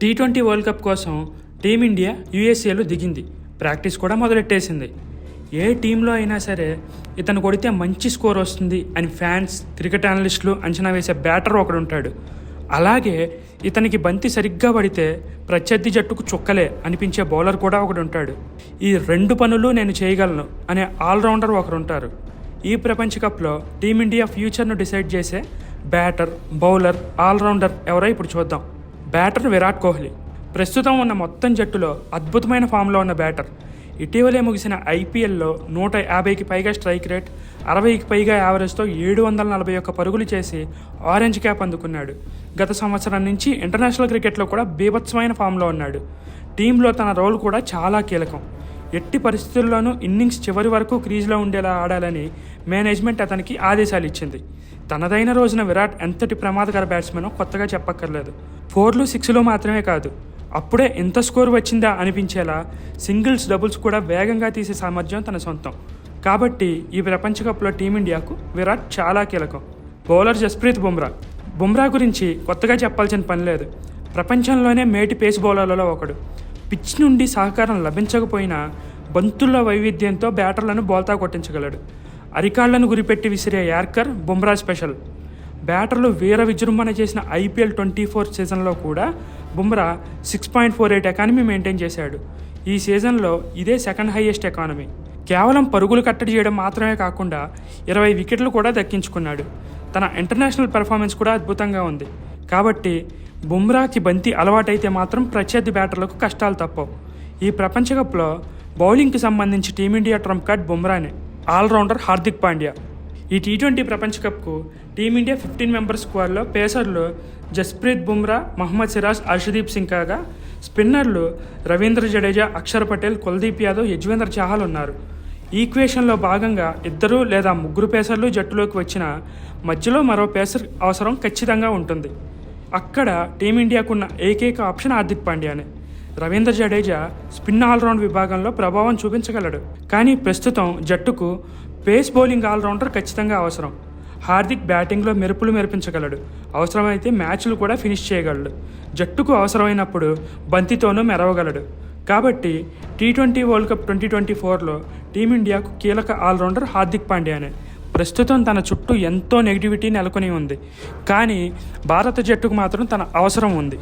Tea twenty world cup కోసం team India యూఎస్ఏలో దిగింది. ప్రాక్టీస్ కూడా మొదలెట్టేసింది. ఏ టీంలో అయినా సరే ఇతను కొడితే మంచి స్కోర్ వస్తుంది అని ఫ్యాన్స్ క్రికెట్ అనలిస్టులు అంచనా వేసే బ్యాటర్ ఒకడు ఉంటాడు. అలాగే ఇతనికి బంతి సరిగ్గా పడితే ప్రత్యర్థి జట్టుకు చుక్కలే అనిపించే బౌలర్ కూడా ఒకడు ఉంటాడు. ఈ రెండు పనులు నేను చేయగలను అనే ఆల్రౌండర్ ఒకరుంటారు. ఈ ప్రపంచ కప్లో టీమిండియా ఫ్యూచర్ను డిసైడ్ చేసే బ్యాటర్ బౌలర్ ఆల్రౌండర్ ఎవరో ఇప్పుడు చూద్దాం. బ్యాటర్ విరాట్ కోహ్లీ. ప్రస్తుతం ఉన్న మొత్తం జట్టులో అద్భుతమైన ఫామ్లో ఉన్న బ్యాటర్. ఇటీవలే ముగిసిన ఐపీఎల్లో నూట యాభైకి పైగా స్ట్రైక్ రేట్ అరవైకి పైగా యావరేజ్తో ఏడు వందల నలభై ఒక్క పరుగులు చేసి ఆరెంజ్ క్యాప్ అందుకున్నాడు. గత సంవత్సరం నుంచి ఇంటర్నేషనల్ క్రికెట్లో కూడా బీభత్సమైన ఫామ్లో ఉన్నాడు. టీంలో తన రోల్ కూడా చాలా కీలకం. ఎట్టి పరిస్థితుల్లోనూ ఇన్నింగ్స్ చివరి వరకు క్రీజ్లో ఉండేలా ఆడాలని మేనేజ్మెంట్ అతనికి ఆదేశాలు ఇచ్చింది. తనదైన రోజున విరాట్ ఎంతటి ప్రమాదకర బ్యాట్స్మెనో కొత్తగా చెప్పక్కర్లేదు. ఫోర్లు సిక్స్లు మాత్రమే కాదు అప్పుడే ఎంత స్కోర్ వచ్చిందా అనిపించేలా సింగిల్స్ డబుల్స్ కూడా వేగంగా తీసే సామర్థ్యం తన సొంతం. కాబట్టి ఈ ప్రపంచ కప్లో టీమిండియాకు విరాట్ చాలా కీలకం. బౌలర్ జస్ప్రీత్ బుమ్రా. బుమ్రా గురించి కొత్తగా చెప్పాల్సిన పని లేదు. ప్రపంచంలోనే మేటి పేస్ బౌలర్లలో ఒకడు. పిచ్ నుండి సహకారం లభించకపోయినా బంతుల వైవిధ్యంతో బ్యాటర్లను బోల్తా కొట్టించగలడు. అరికాళ్ళను గురిపెట్టి విసిరే యార్కర్ బుమ్రా స్పెషల్. బ్యాటర్లు వీర విజృంభణ చేసిన ఐపీఎల్ ట్వంటీ ఫోర్ సీజన్లో కూడా Bumrah six point four eight economy maintain చేశాడు. ఈ సీజన్లో ఇదే సెకండ్ హైయెస్ట్ ఎకానమీ. కేవలం పరుగులు కట్టడి చేయడం మాత్రమే కాకుండా ఇరవై వికెట్లు కూడా దక్కించుకున్నాడు. తన ఇంటర్నేషనల్ పెర్ఫార్మెన్స్ కూడా అద్భుతంగా ఉంది. కాబట్టి బుమ్రాకి బంతి అలవాటైతే మాత్రం ప్రత్యర్థి బ్యాటర్లకు కష్టాలు తప్పవు. ఈ ప్రపంచ కప్లో బౌలింగ్కి సంబంధించి టీమిండియా ట్రంప్ కార్డ్ బుమ్రానే. ఆల్రౌండర్ హార్దిక్ పాండ్యా. ఈ టీ ట్వంటీ ప్రపంచ కప్కు టీమిండియా ఫిఫ్టీన్ మెంబర్స్ స్క్వాడ్లో పేసర్లు జస్ప్రీత్ బుమ్రా మహమ్మద్ సిరాజ్ అర్షదీప్ సింగ్ కాగా స్పిన్నర్లు రవీంద్ర జడేజా అక్షర్ పటేల్ కుల్దీప్ యాదవ్ యజ్వేంద్ర చాహల్ ఉన్నారు. ఈక్వేషన్లో భాగంగా ఇద్దరు లేదా ముగ్గురు పేసర్లు జట్టులోకి వచ్చిన మధ్యలో మరో పేసర్ అవసరం ఖచ్చితంగా ఉంటుంది. అక్కడ టీమిండియాకున్న ఏకైక ఆప్షన్ హార్దిక్ పాండ్యానే రవీంద్ర జడేజా స్పిన్ ఆల్రౌండ్ విభాగంలో ప్రభావం చూపించగలడు. కానీ ప్రస్తుతం జట్టుకు పేస్ బౌలింగ్ ఆల్రౌండర్ ఖచ్చితంగా అవసరం. హార్దిక్ బ్యాటింగ్లో మెరుపులు మెరిపించగలడు. అవసరమైతే మ్యాచ్లు కూడా ఫినిష్ చేయగలడు. జట్టుకు అవసరమైనప్పుడు బంతితోనూ మెరవగలడు. కాబట్టి T twenty world cup twenty twenty ఫోర్లో టీమిండియాకు కీలక ఆల్రౌండర్ హార్దిక్ పాండ్యానే ప్రస్తుతం తన చుట్టూ ఎంతో నెగిటివిటీ నెలకొని ఉంది. కానీ భారత జట్టుకు మాత్రం తన అవసరం ఉంది.